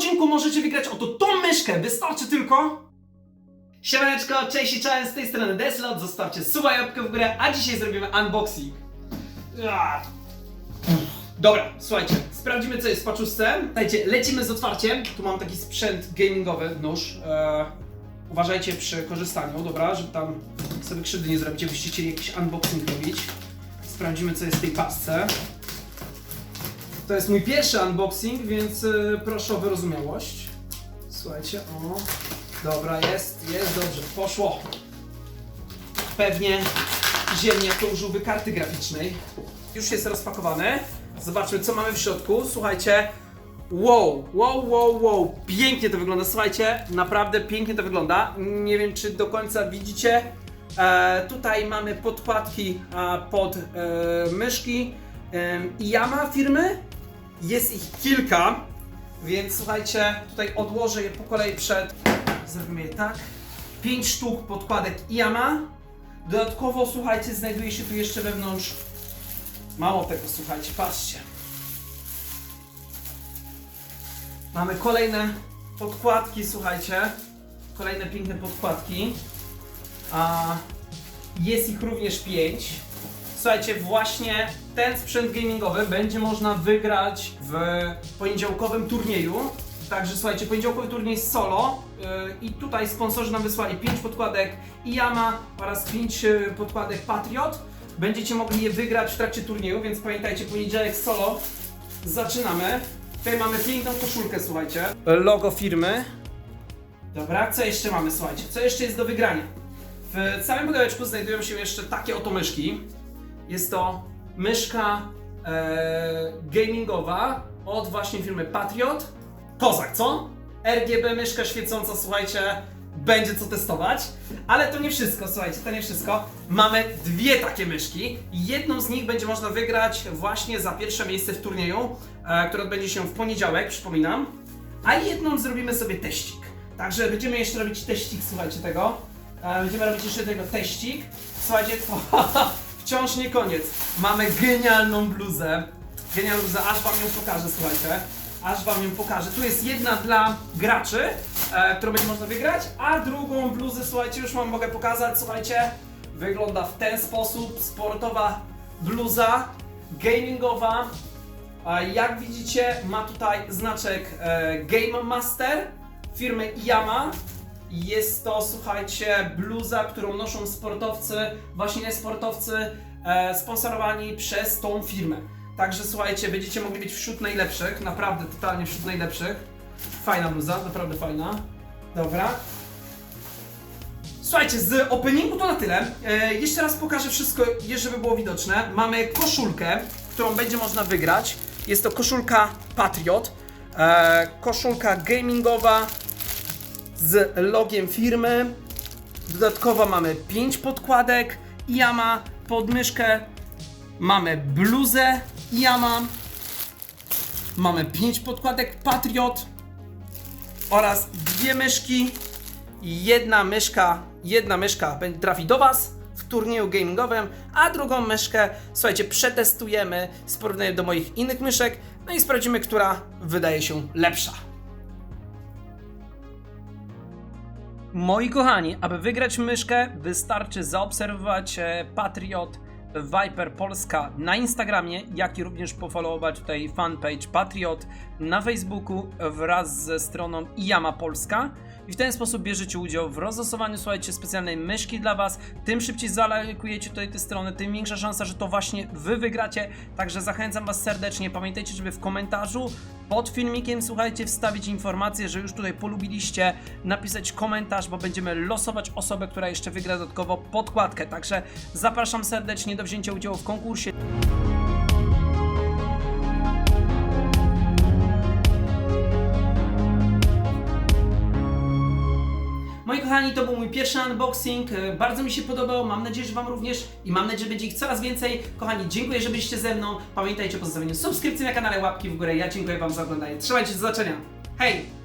odcinku możecie wygrać oto tą myszkę. Wystarczy tylko... Siemaneczko, cześć i cześć, z tej strony Deslot. Zostawcie suba w górę, a dzisiaj zrobimy unboxing. Ah. Dobra, słuchajcie, sprawdzimy co jest w paczuszce. Słuchajcie, lecimy z otwarciem. Tu mam taki sprzęt gamingowy, nóż. Eee, uważajcie przy korzystaniu, dobra, żeby tam sobie krzywdy nie zrobić, jakbyście chcieli jakiś unboxing robić. Sprawdzimy co jest w tej pasce. To jest mój pierwszy unboxing, więc e, proszę o wyrozumiałość. Słuchajcie, o. Dobra, jest, jest dobrze, poszło. Pewnie ziemniak to użyłby karty graficznej. Już jest rozpakowany. Zobaczmy, co mamy w środku. Słuchajcie. Wow, wow, wow, wow. Pięknie to wygląda. Słuchajcie, naprawdę pięknie to wygląda. Nie wiem, czy do końca widzicie. E, tutaj mamy podkładki e, pod e, myszki. E, Yama firmy. Jest ich kilka. Więc słuchajcie, tutaj odłożę je po kolei przed. Zrobimy je tak. 5 sztuk podkładek Yama. Dodatkowo, słuchajcie, znajduje się tu jeszcze wewnątrz Mało tego, słuchajcie, patrzcie. Mamy kolejne podkładki, słuchajcie. Kolejne piękne podkładki. A jest ich również 5. Słuchajcie, właśnie ten sprzęt gamingowy będzie można wygrać w poniedziałkowym turnieju. Także słuchajcie, poniedziałkowy turniej solo yy, i tutaj sponsorzy nam wysłali 5 podkładek Yama oraz 5 yy, podkładek Patriot. Będziecie mogli je wygrać w trakcie turnieju, więc pamiętajcie, poniedziałek solo zaczynamy. Tutaj mamy piękną koszulkę, słuchajcie. Logo firmy. Dobra, co jeszcze mamy, słuchajcie? Co jeszcze jest do wygrania? W całym pudełeczku znajdują się jeszcze takie oto myszki. Jest to myszka e, gamingowa od właśnie firmy Patriot. Kozak, co? RGB myszka świecąca, słuchajcie, będzie co testować. Ale to nie wszystko, słuchajcie, to nie wszystko. Mamy dwie takie myszki. Jedną z nich będzie można wygrać właśnie za pierwsze miejsce w turnieju, e, który odbędzie się w poniedziałek, przypominam. A jedną zrobimy sobie teścik. Także będziemy jeszcze robić teścik, słuchajcie tego. E, będziemy robić jeszcze tego teścik. Słuchajcie, to wciąż nie koniec. Mamy genialną bluzę. Genialną bluzę, aż wam ją pokażę, słuchajcie. Aż wam ją pokażę. Tu jest jedna dla graczy, e, którą będzie można wygrać, a drugą bluzę, słuchajcie, już wam mogę pokazać, słuchajcie. Wygląda w ten sposób. Sportowa bluza, gamingowa. A jak widzicie, ma tutaj znaczek e, Game Master firmy Yama. Jest to, słuchajcie, bluza, którą noszą sportowcy, właśnie sportowcy e, sponsorowani przez tą firmę. Także słuchajcie, będziecie mogli być wśród najlepszych, naprawdę totalnie wśród najlepszych. Fajna bluza, naprawdę fajna. Dobra. Słuchajcie, z openingu to na tyle. E, jeszcze raz pokażę wszystko, żeby było widoczne. Mamy koszulkę, którą będzie można wygrać. Jest to koszulka Patriot. E, koszulka gamingowa z logiem firmy. Dodatkowo mamy 5 podkładek Yama, podmyszkę. Mamy bluzę Yama. Mamy 5 podkładek Patriot oraz dwie myszki. Jedna myszka, jedna myszka trafi do Was w turnieju gamingowym, a drugą myszkę, słuchajcie, przetestujemy z porównaniem do moich innych myszek, no i sprawdzimy, która wydaje się lepsza. Moi kochani, aby wygrać myszkę, wystarczy zaobserwować e, Patriot Viper Polska na Instagramie, jak i również pofollowować tutaj fanpage Patriot na Facebooku wraz ze stroną Iyama Polska. I w ten sposób bierzecie udział w rozlosowaniu, słuchajcie, specjalnej myszki dla Was. Tym szybciej zalajkujecie tutaj te strony, tym większa szansa, że to właśnie Wy wygracie. Także zachęcam Was serdecznie. Pamiętajcie, żeby w komentarzu pod filmikiem, słuchajcie, wstawić informację, że już tutaj polubiliście, napisać komentarz, bo będziemy losować osobę, która jeszcze wygra dodatkowo podkładkę. Także zapraszam serdecznie do wzięcia udziału w konkursie. Kochani, to był mój pierwszy unboxing. E, Bardzo mi się podobał. Mam nadzieję, że Wam również i mam nadzieję, że będzie ich coraz więcej. Kochani, dziękuję, że byliście ze mną. Pamiętajcie o pozostawieniu subskrypcji na kanale, łapki w górę. Ja dziękuję Wam za oglądanie. Trzymajcie się, do zobaczenia. Hej!